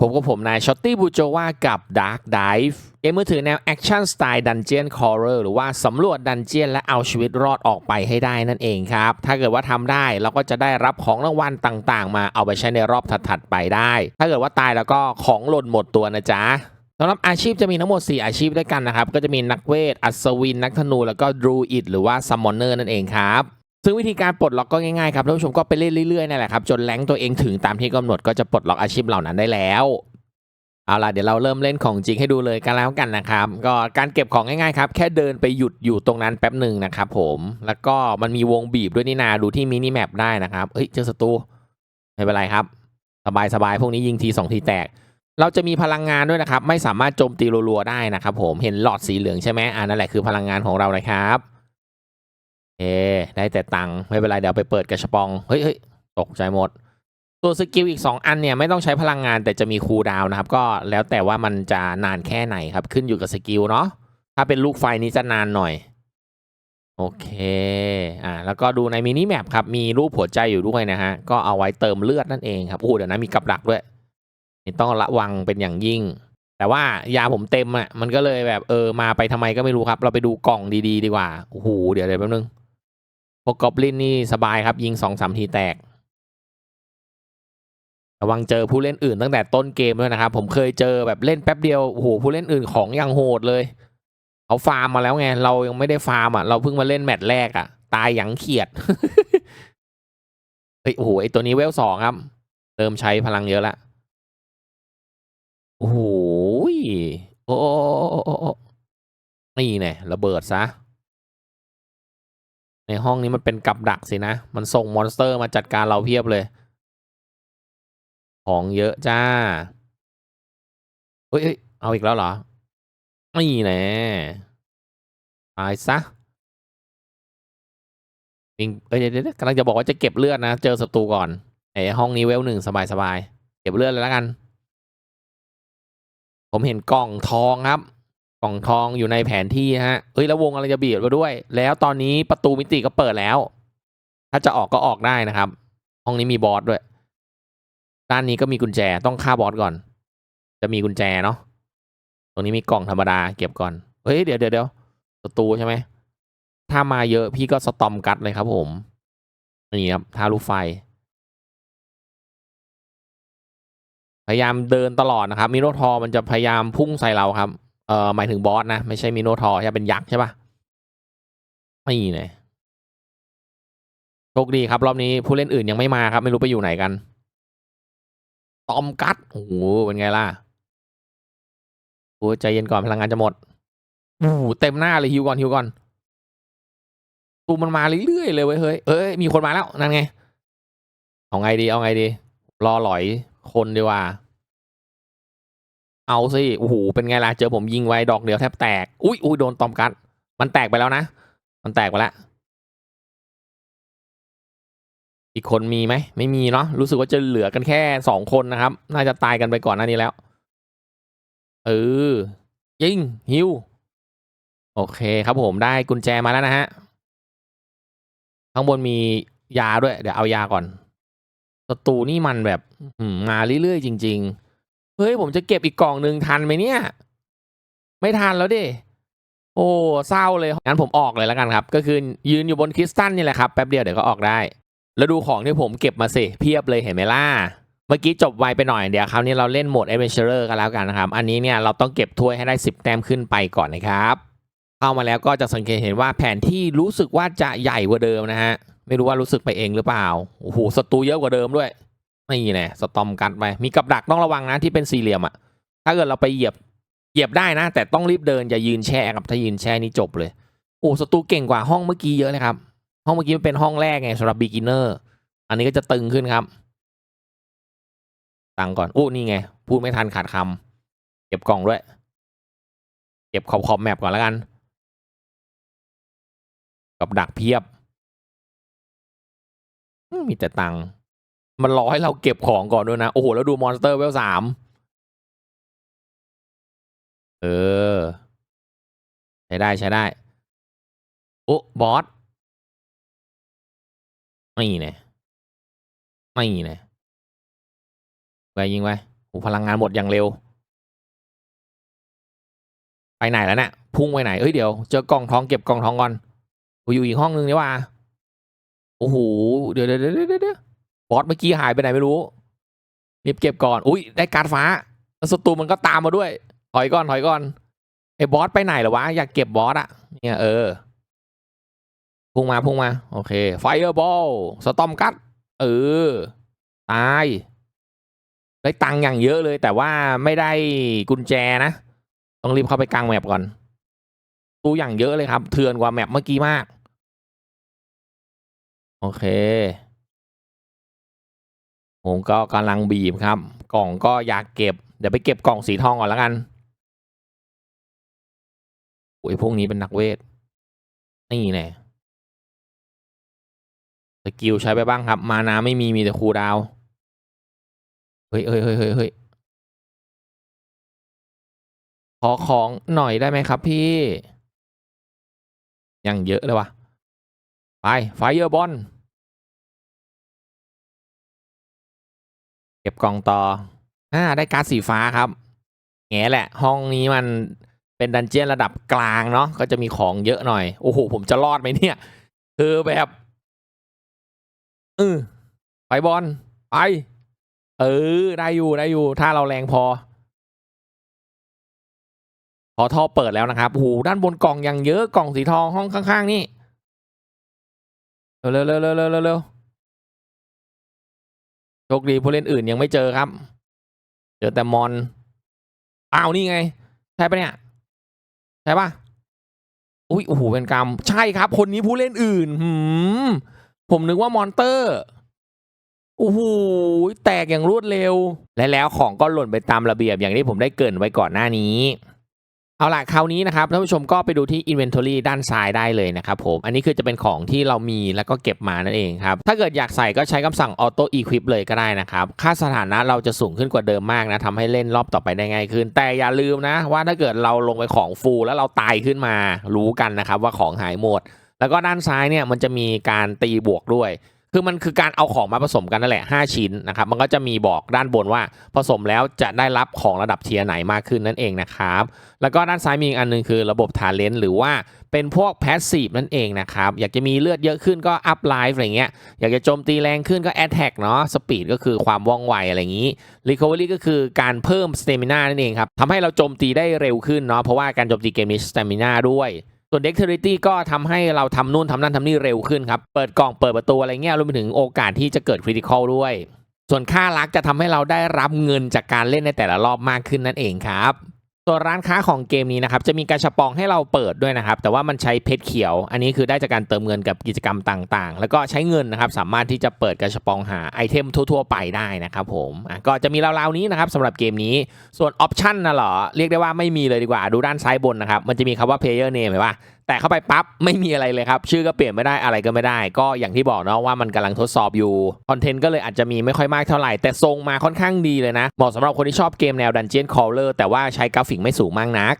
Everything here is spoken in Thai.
ผมกับผมนายช็อตตี้บูโจว่ากับ Dark Dive เกมมือถือแนวแอคชั่นสไตล์ดันเจียนคอร์เรอร์หรือว่าสำรวจดันเจียนและเอาชีวิตรอดออกไปให้ได้นั่นเองครับ ถ้าเกิดว่าทำได้เราก็จะได้รับของรางวัลต่างๆ มาเอาไปใช้ในรอบถัดๆไปได้ ถ้าเกิดว่าตายแล้วก็ของหล่นหมดตัวนะจ๊ะสำหรับอาชีพจะมีทั้งหมด 4 อาชีพด้วยกันนะครับ ก็จะมีนักเวท อัศวิน นักธนู แล้วก็ดรูอิดหรือว่าซัมมอนเนอร์นั่นเองครับ ซึ่งวิธีการปลดล็อกก็ง่ายๆครับท่านผู้ชมก็ไปเล่นเรื่อยๆนั่นแหละครับจนแรงตัวเองถึงตามที่กำหนดก็จะปลดล็อกอาชีพเหล่านั้นได้แล้วเอาล่ะเดี๋ยวเราเริ่มเล่นของจริงให้ดูเลยกันแล้วกันนะครับก็การเก็บของง่ายๆครับแค่เดินไปหยุดอยู่ตรงนั้นแป๊บหนึ่งนะครับผมแล้วก็มันมีวงบีบด้วยนี่นาดูที่มินิแมปได้นะครับเฮ้ยเจอศัตรูไม่เป็นไรครับ สบายๆพวกนี้ยิงทีสองทีแตก เราจะมีพลังงานด้วยนะครับ ไม่สามารถโจมตีรัวๆได้นะครับผมเห็นหลอดสีเหลืองใช่ไหมอ่านั่นแหละคือพลังงานของเรานะครับ เอได้แต่ตังค์ไม่เป็นไรเดี๋ยวไปเปิดกระชับองเฮ้ยเฮ้ยตกใจหมด ตัวสกิลอีก 2 อันเนี่ยไม่ต้องใช้พลังงานแต่จะมีคูลดาวน์นะครับ ก็แล้วแต่ว่ามันจะนานแค่ไหนครับ ขึ้นอยู่กับสกิลเนาะถ้าเป็นลูกไฟนี้จะนานหน่อย โอเคอ่าแล้วก็ดูในมินิแมปครับ มีรูปหัวใจอยู่ด้วยนะฮะ ก็เอาไว้เติมเลือดนั่นเองครับโอ้เดี๋ยวนะมีกับดักด้วยนี่ต้องระวังเป็นอย่างยิ่ง แต่ว่ายาผมเต็มอะมันก็เลยแบบเออมาไปทำไมก็ไม่รู้ครับ เราไปดูกล่องดีๆ ดีกว่าโอ้โหเดี๋ยวเดี๋ยวแป๊บนึง พวกกอบลินนี่สบายครับยิงสองสามทีแตก ระวังเจอผู้เล่นอื่นตั้งแต่ต้นเกมด้วยนะครับ ผมเคยเจอแบบเล่นแป๊บเดียวโอ้โหผู้เล่นอื่นของอย่างโหดเลยเขาฟาร์มมาแล้วไงเรายังไม่ได้ฟาร์มอะเราเพิ่งมาเล่นแมตช์แรกอะ ตายอย่างเขียดเฮ้ยโอ้โหไอตัวนี้เวลสองครับ เริ่มใช้พลังเยอะละโอ้โหโอ้โอ้โอ้โอ้โอ้นี่เนี่ยระเบิดซะ ในห้องนี้มันเป็นกับดักสินะ มันส่งมอนสเตอร์มาจัดการเราเพียบเลย ของเยอะจ้าเฮ้ยเอาอีกแล้วเหรอ นี่แน่ตายซะปิงเอ้ยเดี๋ยวกำลังจะบอกว่าจะเก็บเลือดนะ เจอศัตรูก่อนไอห้องนี้เวลหนึ่งสบายสบายๆเก็บเลือดเลยแล้วกัน ผมเห็นกล่องทองครับ ล่องทองอยู่ในแผนที่ฮะเอ้ยแล้ววงอะไรจะเบีบมาด้วย แล้วตอนนี้ประตูมิติก็เปิดแล้ว ถ้าจะออกก็ออกได้นะครับ ห้องนี้มีบอสด้วย ด้านนี้ก็มีกุญแจต้องฆ่าบอสก่อน จะมีกุญแจเนาะตรงนี้มีกล่องธรรมดาเก็บก่อนเฮ้ยเดี๋ยวเดี๋ยวเดี๋ยวศัตรูใช่ไหมถ้ามาเยอะพี่ก็สตอมกัดเลยครับผมนี่ครับท่าลูกไฟ พยายามเดินตลอดนะครับมิโนทอมันจะพยายามพุ่งใส่เราครับ เอ่อหมายถึงบอสนะ ไม่ใช่มิโนทอร์ใช่เป็นยักษ์ใช่ปะนี่เนี่ยโชคดีครับ รอบนี้ผู้เล่นอื่นยังไม่มาครับ ไม่รู้ไปอยู่ไหนกัน ตอมกัดโอ้โหเป็นไงล่ะโอ้ใจเย็นก่อนพลังงานจะหมดโอ้เต็มหน้าเลยฮิวก่อนฮิวก่อนตูมันมาเรื่อยๆเลยเว้ยเฮ้ยเอ้ยมีคนมาแล้วนั่นไง เอาไงดีเอาไงดี รอหลอยคนดีกว่า เอาสิโอ้โหเป็นไงล่ะเจอผมยิงไว้ดอกเดียวแทบแตกอุ้ยอุ้ยโดนตอมกัดมันแตกไปแล้วนะ มันแตกไปแล้วอีกคนมีไหมไม่มีเนาะรู้สึกว่าจะเหลือกันแค่สองคนนะครับ น่าจะตายกันไปก่อนหน้านี้แล้วเออยิงฮิวโอเคครับผมได้กุญแจมาแล้วนะฮะข้างบนมียาด้วย เดี๋ยวเอายาก่อนศัตรูนี่มันแบบมาเรื่อยๆจริง ๆ เฮ้ย ผมจะเก็บอีกกล่องหนึ่งทันไหมเนี่ย ไม่ทันแล้วดิ โอ้เศร้าเลยงั้นผมออกเลยแล้วกันครับ ก็คือยืนอยู่บนคริสตัลนี่แหละครับ แป๊บเดียวเดี๋ยวก็ออกได้ แล้วดูของที่ผมเก็บมาสิ เพียบเลยเห็นไหมล่ะ เมื่อกี้จบไวไปหน่อยเดี๋ยวคราวนี้เราเล่นโหมด Adventurer กันแล้วกันนะครับ อันนี้เนี่ยเราต้องเก็บถ้วยให้ได้ 10 แต้มขึ้นไปก่อนนะครับเข้ามาแล้วก็จะสังเกตเห็นว่าแผนที่รู้สึกว่าจะใหญ่กว่าเดิมนะฮะไม่รู้ว่ารู้สึกไปเองหรือเปล่าโอ้โหศัตรูเยอะกว่าเดิมด้วย นี่แน่สตอมกัดไปมีกับดักต้องระวังนะที่เป็นสี่เหลี่ยมอะถ้าเกิดเราไปเหยียบเหยียบได้นะ แต่ต้องรีบเดินอย่ายืนแช่ครับถ้ายืนแช่นี่จบเลยโอ้ศัตรูเก่งกว่าห้องเมื่อกี้เยอะเลยครับ ห้องเมื่อกี้มันเป็นห้องแรกไงสำหรับ beginner อันนี้ก็จะตึงขึ้นครับตังก่อนโอ้นี่ไง พูดไม่ทันขาดคำเก็บกล่องด้วย เก็บขอบขอบแมปก่อนแล้วกัน กับดักเพียบมมีแต่ตังค์ มันรอให้เราเก็บของก่อนด้วยนะ โอ้โห แล้วดูมอนสเตอร์เวลสามเออ ใช้ได้ใช้ได้ โอ้บอสไม่เนี่ยไม่เนี่ยไปยิงไปโอ้พลังงานหมดอย่างเร็ว ไปไหนแล้วเนี่ยพุ่งไปไหน เอ้ยเดี๋ยว เจอกล่องทองเก็บกล่องทองก่อนอยอยู่อีกห้องนึงนี่ว่า โอ้โห เดี๋ยวเดี๋ยวเดี๋ยวเดี๋ยวเดี๋ยว บอสเมื่อกี้หายไปไหนไม่รู้รีบเก็บก่อน อุ้ยได้การ์ดฟ้าแล้วศัตรูมันก็ตามมาด้วย ถอยก่อนถอยก่อนไอ้บอสไปไหนเหรอวะ อยากเก็บบอสอะเนี่ยเออ พุ่งมาพุ่งมา โอเค ไฟเออร์บอล สตอมกัด เออ ตาย ได้ตังค์อย่างเยอะเลย แต่ว่าไม่ได้กุญแจนะ ต้องรีบเข้าไปกลางแมปก่อน ตู้อย่างเยอะเลยครับ เถื่อนกว่าแมปเมื่อกี้มาก โอเค ผมก็กำลังบีบครับ กล่องก็อยากเก็บ เดี๋ยวไปเก็บกล่องสีทองก่อนแล้วกันโอ้ยพวกนี้เป็นนักเวท นี่แน่สกิลใช้ไปบ้างครับ มานาไม่มีมีแต่คูดาว เฮ้ยเฮ้ยเฮ้ยเฮ้ยขอของหน่อยได้ไหมครับพี่ ยังเยอะเลยวะไปไฟเออร์บอล ก็บกล่องต่ออ่าได้การ์ดสีฟ้าครับแง่แหละ ห้องนี้มันเป็นดันเจียนระดับกลางเนาะก็จะมีของเยอะหน่อย โอ้โห ผมจะรอดไหมเนี่ย คือแบบเออไปบอลไปเออ ได้อยู่ได้อยู่ ถ้าเราแรงพอ พอท่อเปิดแล้วนะครับโอ้โหด้านบนกล่องอยังเยอะกล่องสีทองห้องข้าง ๆ นี่ เร็วเร็วเร็วเร็วเร็วเร็ว โชคดีผู้เล่นอื่นยังไม่เจอครับ เจอแต่มอนอ้าวนี่ไง ใช่ปะเนี่ย ใช่ปะอุ้ยโอ้โหเป็นกรรม ใช่ครับ คนนี้ผู้เล่นอื่นหืมผมนึกว่ามอนเตอร์โอ้โหแตกอย่างรวดเร็ว และแล้วของก็หล่นไปตามระเบียบอย่างที่ผมได้เกินไว้ก่อนหน้านี้ เอาล่ะคราวนี้นะครับท่านผู้ชมก็ไปดูที่ Inventory ด้านซ้ายได้เลยนะครับผม อันนี้คือจะเป็นของที่เรามีแล้วก็เก็บมานั่นเองครับ ถ้าเกิดอยากใส่ก็ใช้คำสั่ง Auto Equip เลยก็ได้นะครับ ค่าสถานะเราจะสูงขึ้นกว่าเดิมมากนะทำให้เล่นรอบต่อไปได้ง่ายขึ้น แต่อย่าลืมนะ ว่าถ้าเกิดเราลงไปของฟูลแล้วเราตายขึ้นมารู้กันนะครับว่าของหายหมด แล้วก็ด้านซ้ายเนี่ยมันจะมีการตีบวกด้วย คือมันคือการเอาของมาผสมกันนั่นแหละ 5 ชิ้นนะครับมันก็จะมีบอกด้านบนว่าผสมแล้วจะได้รับของระดับเทียร์ไหนมากขึ้นนั่นเองนะครับแล้วก็ด้านซ้ายมีอีกอันหนึงคือระบบทาเลนต์หรือว่าเป็นพวกแพสซีฟนั่นเองนะครับอยากจะมีเลือดเยอะขึ้นก็อัพไลฟ์อะไรเงี้ยอยากจะโจมตีแรงขึ้นก็แอ t แทกเนาะสปีดก็คือความว่องไวอะไรอย่างนี้ Recovery ก็คือการเพิ่มสเตมินานั่นเองครับทำให้เราโจมตีได้เร็วขึ้นเนาะเพราะว่าการโจมตีเกมนี้สเตมินาด้วย ส่วน Dexterity ก็ทำให้เราทำนู่นทำนั่นทำนี่เร็วขึ้นครับ เปิดกล่องเปิดประตูอะไรเงี้ยรวมไปถึงโอกาสที่จะเกิดคริติคอลด้วย ส่วนค่ารักจะทำให้เราได้รับเงินจากการเล่นในแต่ละรอบมากขึ้นนั่นเองครับ ส่วนร้านค้าของเกมนี้นะครับจะมีกระชปองให้เราเปิดด้วยนะครับ แต่ว่ามันใช้เพชรเขียว อันนี้คือได้จากการเติมเงินกับกิจกรรมต่างๆ แล้วก็ใช้เงินนะครับสามารถที่จะเปิดกระชปองหาไอเทมทั่วๆ ไปได้นะครับผมก็จะมีราวๆนี้นะครับสำหรับเกมนี้ส่วนออปชันนะเหรอเรียกได้ว่าไม่มีเลยดีกว่าดูด้านซ้ายบนนะครับมันจะมีคำว่า player name เห็นปะ แต่เข้าไปปั๊บไม่มีอะไรเลยครับ ชื่อก็เปลี่ยนไม่ได้อะไรก็ไม่ได้ ก็อย่างที่บอกเนาะว่ามันกำลังทดสอบอยู่คอนเทนต์ก็เลยอาจจะมีไม่ค่อยมากเท่าไหร่ แต่ทรงมาค่อนข้างดีเลยนะเหมาะสำหรับคนที่ชอบเกมแนวดันเจียนคอลเลอร์แต่ว่าใช้กราฟิกไม่สูงมากนัก